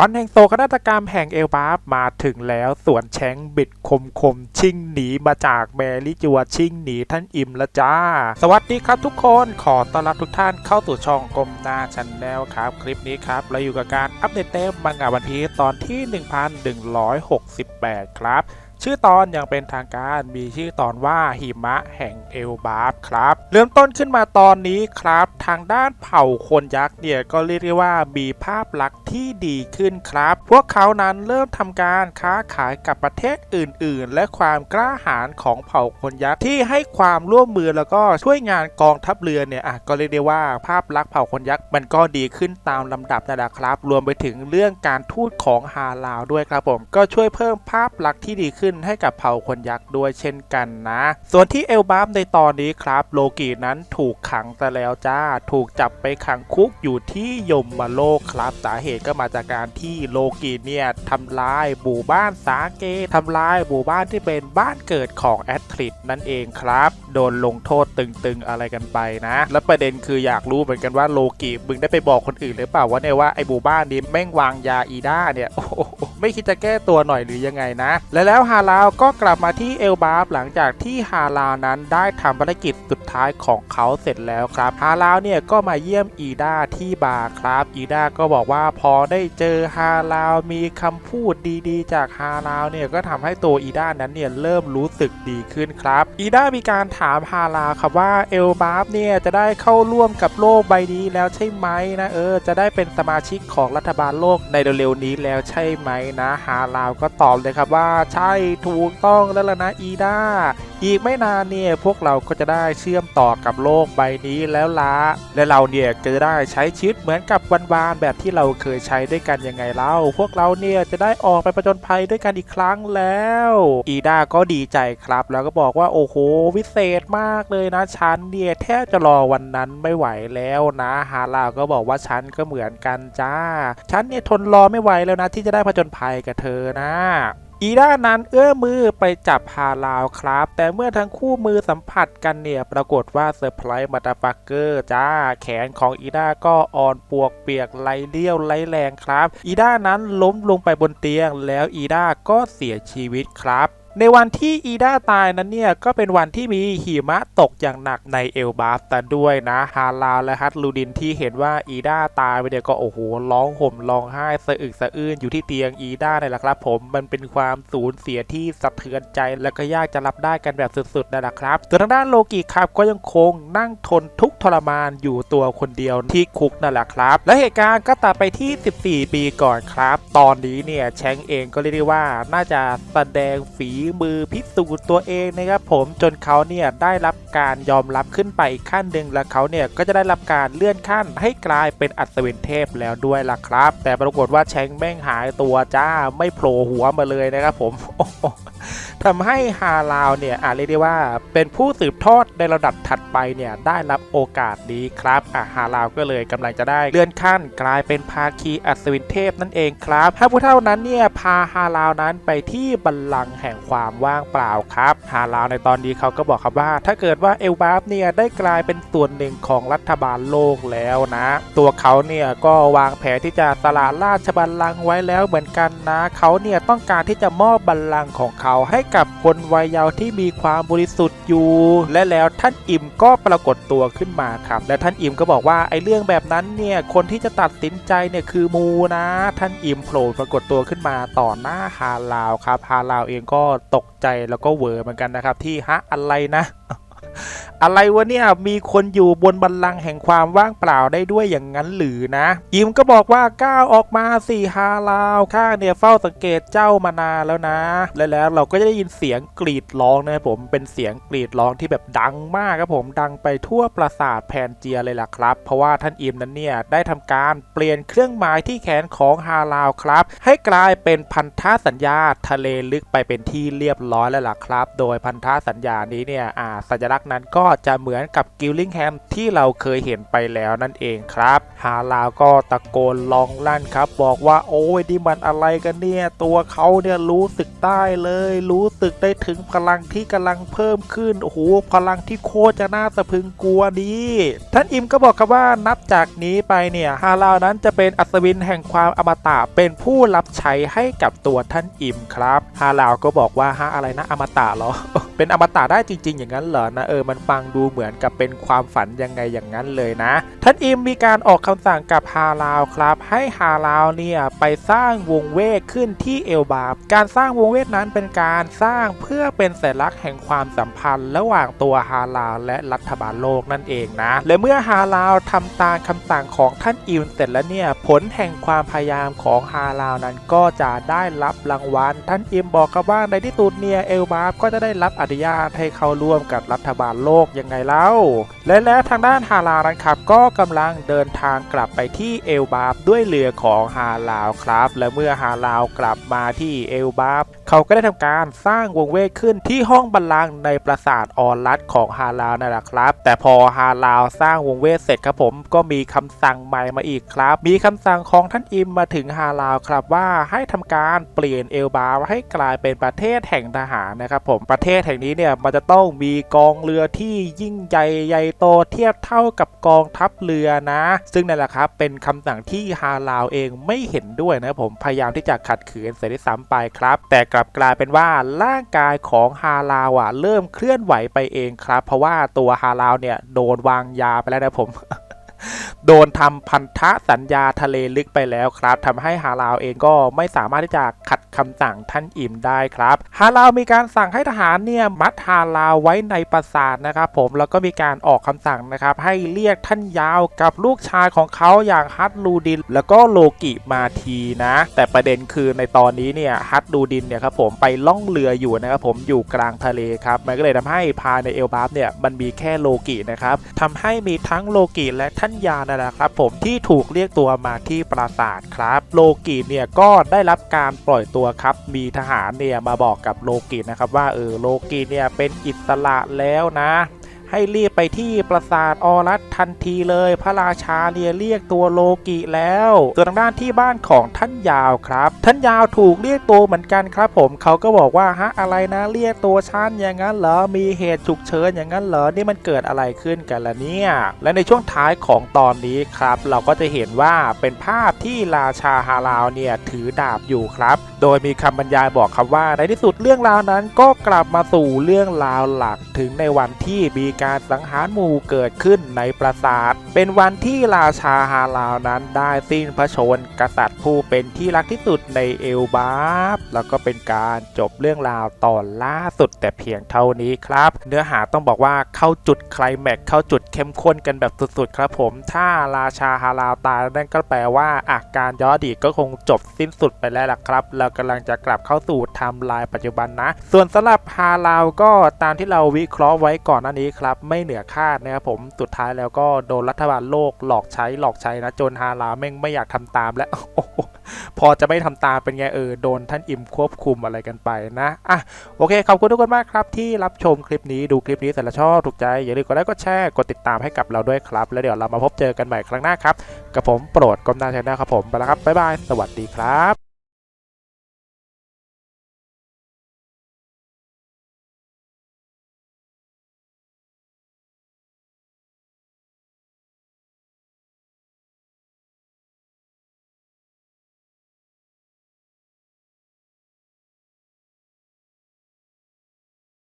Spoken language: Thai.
วันแห่งโศกนาฏกรรมแห่งเอลบาฟมาถึงแล้วส่วนแชงบิดคมคมชิงหนีมาจากแมรี่จัวชิงหนีท่านอิมละจ้า สวัสดีครับทุกคนขอต้อนรับทุกท่านเข้าสู่ช่องกลมนาชันแนลครับ คลิปนี้ครับ เราอยู่กับการอัปเดตเต็มบังกาวันพีตอนที่ 1168 ครับ ชื่อตอนอย่างเป็นทางการมีชื่อตอนว่าหิมะแห่งเอลบาฟครับ เริ่มต้นขึ้นมาตอนนี้ครับ ทางด้านเผ่าคนยักษ์เนี่ยก็เรียกได้ว่ามีภาพลักษณ์ที่ดีขึ้นครับ พวกเขานั้นเริ่มทำการค้าขายกับประเทศอื่น ๆ และความกล้าหาญของเผ่าคนยักษ์ที่ให้ความร่วมมือแล้วก็ช่วยงานกองทัพเรือเนี่ยอะก็เรียกได้ว่าภาพลักษณ์เผ่าคนยักษ์มันก็ดีขึ้นตามลำดับนะครับ รวมไปถึงเรื่องการทูตของฮาลาวด้วยครับผม ก็ช่วยเพิ่มภาพลักษณ์ที่ดีขึ้นให้กับเผ่าคนยักษ์ด้วยเช่นกันนะ ส่วนที่เอลบาฟในตอนนี้ครับ โลกีนั้นถูกขังซะแล้วจ้า ถูกจับไปขังคุกอยู่ที่ยมมาโลกครับ สาเหตุก็มาจากการที่โลกีเนี่ยทำลายหมู่บ้านสาเกทำลายหมู่บ้านที่เป็นบ้านเกิดของแอตทริดนั่นเองครับ โดนลงโทษตึงๆอะไรกันไปนะ แล้วประเด็นคืออยากรู้เหมือนกันว่าโลกีมึงได้ไปบอกคนอื่นหรือเปล่าว่าเนี่ยว่าไอหมู่บ้านนี้แม่งวางยาอีด้าเนี่ยโอ้โไม่คิดจะแก้ตัวหน่อยหรือยังไงนะ และแล้วฮาลาวก็กลับมาที่เอลบาฟหลังจากที่ฮาลาวนั้นได้ทำภารกิจสุดท้ายของเขาเสร็จแล้วครับฮาลาวเนี่ยก็มาเยี่ยมอีดาที่บาร์ครับ อีดาก็บอกว่าพอได้เจอฮาลาวมีคำพูดดีๆ จากฮาลาวเนี่ยก็ทำให้ตัวอีดานั้นเนี่ยเริ่มรู้สึกดีขึ้นครับ อีดามีการถามฮาลาวครับว่าเอลบาฟเนี่ยจะได้เข้าร่วมกับโลกใบนี้แล้วใช่ไหมนะเออจะได้เป็นสมาชิกของรัฐบาลโลกในเร็วๆนี้แล้วใช่ไหมนะฮาลาวก็ตอบเลยครับว่าใช่ถูกต้องแล้วล่ะนะอีดา อีกไม่นานเนี่ยพวกเราก็จะได้เชื่อมต่อกับโลกใบนี้แล้วละและเราเนี่ยจะได้ใช้ชีวิตเหมือนกับวันวานๆแบบที่เราเคยใช้ด้วยกันยังไงเล่าพวกเราเนี่ยจะได้ออกไปประจนภัยด้วยกันอีกครั้งแล้ว อีดาก็ดีใจครับ แล้วก็บอกว่าโอ้โหวิเศษมากเลยนะฉันเนี่ยแทบจะรอวันนั้นไม่ไหวแล้วนะฮาลาก็บอกว่าฉันก็เหมือนกันจ้าฉันเนี่ยทนรอไม่ไหวแล้วนะที่จะได้ผจญภัยกับเธอนะ อีด้านั้นเอื้อมือไปจับฮาลาวครับ แต่เมื่อทั้งคู่มือสัมผัสกันเนี่ย ปรากฏว่าเซอร์ไพรส์มาตาฟักเกอร์จ้าแขนของอีด้าก็อ่อนปวกเปียกไหลเลี้ยวไหลแรงครับ อีด้านั้นล้มลงไปบนเตียง แล้วอีด้าก็เสียชีวิตครับ ในวันที่อีด้าตายนั้นเนี่ย ก็เป็นวันที่มีหิมะตกอย่างหนักในเอลบาฟแต่ด้วยนะฮาลาและฮัตลูดินที่เห็นว่าอีด้าตายไปเนี่ยก็โอ้โหร้องห่มร้องไห้สะอึกสะอื้นอยู่ที่เตียงอีด้าเนี่ยแหละครับ ผมมันเป็นความสูญเสียที่สะเทือนใจ และก็ยากจะรับได้กันแบบสุดๆนั่นแหละครับส่วนทางด้านโลกิครับก็ยังคงนั่งทนทุกทรมานอยู่ตัวคนเดียวที่คุกนั่นแหละครับ และเหตุการณ์ก็ตัดไปที่ 14 ปีก่อนครับ ตอนนี้เนี่ยแชงเองก็เรียกได้ว่าน่าจะแสดงฝีมือพิสูจน์ตัวเองนะครับผมจนเขาเนี่ยได้รับการยอมรับขึ้นไปอีกขั้นหนึ่งและเขาเนี่ยก็จะได้รับการเลื่อนขั้นให้กลายเป็นอัศวินเทพแล้วด้วยล่ะครับ แต่ปรากฏว่าแชงแม่งหายตัวจ้าไม่โผล่หัวมาเลยนะครับผม ทำให้ฮาลาวเนี่ยอาจเรียกได้ว่าเป็นผู้สืบทอดในระดับถัดไปเนี่ยได้รับโอกาสนี้ครับอะฮาลาวก็เลยกำลังจะได้เลื่อนขั้นกลายเป็นภาคีอัศวินเทพนั่นเองครับถ้าผู้เท่านั้นเนี่ยพาฮาลาวนั้นไปที่บัลลังก์แห่งความว่างเปล่าครับฮาลาวในตอนนี้เขาก็บอกครับว่า ถ้าเกิดว่าเอลบาฟเนี่ยได้กลายเป็นส่วนหนึ่งของรัฐบาลโลกแล้วนะ ตัวเขาเนี่ยก็วางแผนที่จะสละราชบัลลังก์ไว้แล้วเหมือนกันนะ เขาเนี่ยต้องการที่จะมอบบัลลังก์ของเขาให้กับคนวัยเยาว์ที่มีความบริสุทธิ์อยู่ และแล้วท่านอิมก็ปรากฏตัวขึ้นมาครับ และท่านอิมก็บอกว่าไอ้เรื่องแบบนั้นเนี่ยคนที่จะตัดสินใจเนี่ยคือมูนะ ท่านอิมโผล่ปรากฏตัวขึ้นมาต่อหน้าฮาลาวครับฮาลาวเองก็ตกใจแล้วก็เวอร์เหมือนกันนะครับที่ฮะอะไรนะ อะไรวะเนี่ยมีคนอยู่บนบัลลังก์แห่งความว่างเปล่าได้ด้วยอย่างนั้นหรือนะอิมก็บอกว่าก้าวออกมาสี่ฮาลาวข้าเนี่ยเฝ้าสังเกตเจ้ามานานแล้วนะ และแล้วเราก็จะได้ยินเสียงกรีดร้องนะครับผมเป็นเสียงกรีดร้องที่แบบดังมากครับผมดังไปทั่วปราสาทแพนเจียเลยล่ะครับ เพราะว่าท่านอิมนั้นเนี่ยได้ทำการเปลี่ยนเครื่องหมายที่แขนของฮาลาวครับ ให้กลายเป็นพันธสัญญาทะเลลึกไปเป็นที่เรียบร้อยแล้วล่ะครับ โดยพันธสัญญานี้เนี่ยอ่าสัญลักษณ์นั้นก็จะเหมือนกับกิลลิงแฮมที่เราเคยเห็นไปแล้วนั่นเองครับ ฮาลาวก็ตะโกนลองลั่นครับ บอกว่าโอ้ยนี่มันอะไรกันเนี่ย ตัวเขาเนี่ยรู้สึกได้เลย รู้สึกได้ถึงพลังที่กำลังเพิ่มขึ้นโอ้โหพลังที่โคตรจะน่าสะพึงกลัวนี้ท่านอิมก็บอกครับว่านับจากนี้ไปเนี่ยฮาลาวนั้นจะเป็นอัศวินแห่งความอมตะเป็นผู้รับใช้ให้กับตัวท่านอิมครับฮาลาวก็บอกว่าฮะอะไรนะอมตะเหรอ เป็นอมตะได้จริง ๆ อย่างนั้นเหรอนะเออมันฟังดูเหมือนกับเป็นความฝันยังไงอย่างนั้นเลยนะ ท่านอิมมีการออกคำสั่งกับฮาลาวครับ ให้ฮาลาวเนี่ยไปสร้างวงเวทขึ้นที่เอลบาบการสร้างวงเวทนั้นเป็นการสร้างเพื่อเป็นสัญลักษณ์แห่งความสัมพันธ์ ระหว่างตัวฮาลาวและรัฐบาลโลกนั่นเองนะและเมื่อฮาลาวทำตามคำสั่งของท่านอิมเสร็จแล้วเนี่ยผลแห่งความพยายามของฮาลาวนั้นก็จะได้รับรางวัล ท่านอิมบอกครับว่าในที่สุดเนี่ยเอลบาบก็จะได้รับอนุญาตให้เข้าร่วมกับรัฐบาลโลกยังไงเล่า และแล้วทางด้านฮาลาวนั้นครับก็กำลังเดินทางกลับไปที่เอลบาบด้วยเรือของฮาลาวครับ และเมื่อฮาลาวกลับมาที่เอลบาบ เขาก็ได้ทำการสร้างวงเวทขึ้นที่ห้องบัลลังก์ในปราสาทออรัสของฮาลาวนั่นแหละครับ แต่พอฮาลาวสร้างวงเวทเสร็จครับผมก็มีคำสั่งใหม่มาอีกครับ มีคำสั่งของท่านอิมมาถึงฮาลาวครับว่าให้ทำการเปลี่ยนเอลบาให้กลายเป็นประเทศแห่งทหารนะครับผมประเทศแห่งนี้เนี่ยมันจะต้องมีกองเรือที่ยิ่งใหญ่ใหญ่โตเทียบเท่ากับกองทัพเรือนะ ซึ่งนั่นแหละครับเป็นคำสั่งที่ฮาลาวเองไม่เห็นด้วยนะผมพยายามที่จะขัดขืนเสียด้วยซ้ำไปครับ แต่กลับกลายเป็นว่าร่างกายของฮาลาวอะเริ่มเคลื่อนไหวไปเองครับ เพราะว่าตัวฮาลาวเนี่ยโดนวางยาไปแล้วนะผม โดนทำพันธสัญญาทะเลลึกไปแล้วครับทำให้ฮาลาวเองก็ไม่สามารถที่จะขัดคำสั่งท่านอิมได้ครับฮาลาวมีการสั่งให้ทหารเนี่ยมัดฮาลาวไว้ในปราสาทนะครับผมแล้วก็มีการออกคำสั่งนะครับให้เรียกท่านยาวกับลูกชายของเขาอย่างฮัตลูดิน แล้วก็โลกิมาทีนะ แต่ประเด็นคือในตอนนี้เนี่ยฮัตลูดินเนี่ยครับผมไปล่องเรืออยู่นะครับผมอยู่กลางทะเลครับมันก็เลยทำให้ภายในเอลบาฟเนี่ยมันมีแค่โลกินะครับทำให้มีทั้งโลกิและท่านยานั่นแหละครับผมที่ถูกเรียกตัวมาที่ปราสาทครับ โลกิเนี่ยก็ได้รับการปล่อยตัวครับ มีทหารเนี่ยมาบอกกับโลกินะครับว่าเออโลกิเนี่ยเป็นอิสระแล้วนะ ให้รีบไปที่ปราสาทออรัสทันทีเลย พระราชาเนี่ยเรียกตัวโลกิแล้วส่วนทางด้านที่บ้านของท่านยาวครับ ท่านยาวถูกเรียกตัวเหมือนกันครับ ผมเขาก็บอกว่าฮะอะไรนะเรียกตัวฉันอย่างนั้นเหรอมีเหตุฉุกเฉินอย่างนั้นเหรอนี่มันเกิดอะไรขึ้นกันล่ะเนี่ยและในช่วงท้ายของตอนนี้ครับ เราก็จะเห็นว่าเป็นภาพที่ราชาฮาลาวเนี่ยถือดาบอยู่ครับ โดยมีคำบรรยายบอกครับว่าในที่สุดเรื่องราวนั้นก็กลับมาสู่เรื่องราวหลักถึงในวันที่มีการสังหารหมู่เกิดขึ้นในปราสาท เป็นวันที่ราชาฮาลาวนั้นได้สิ้นพระชนกษัตริย์ผู้เป็นที่รักที่สุดในเอลบาฟแล้วก็เป็นการจบเรื่องราวตอนล่าสุดแต่เพียงเท่านี้ครับ เนื้อหาต้องบอกว่าเข้าจุดไคลแม็กเข้าจุดเข้มข้นกันแบบสุดๆครับผม ถ้าราชาฮาลาวตายนั่นก็แปลว่าอาการย้อนดีก็คงจบสิ้นสุดไปแล้วล่ะครับ เรากำลังจะกลับเข้าสู่ไทม์ไลน์ปัจจุบันนะ ส่วนสำหรับฮาลาวก็ตามที่เราวิเคราะห์ไว้ก่อนหน้านี้ครับไม่เหนือคาดนะครับผมสุดท้ายแล้วก็โดนรัฐบาลโลกหลอกใช้หลอกใช้นะจนฮาลาแม่งไม่อยากทำตามแล้วพอจะไม่ทำตามเป็นไงเออโดนท่านอิมควบคุมอะไรกันไปนะอะโอเคขอบคุณทุกคนมากครับที่รับชมคลิปนี้ดูคลิปนี้เสร็จแล้วชอบถูกใจอย่าลืมกดไลค์กดแชร์กดติดตามให้กับเราด้วยครับ แล้วเดี๋ยวเรามาพบเจอกันใหม่ครั้งหน้าครับกับผมโปรดกรมนาชแนลครับผมไปแล้วครับบ๊ายบายสวัสดีครับ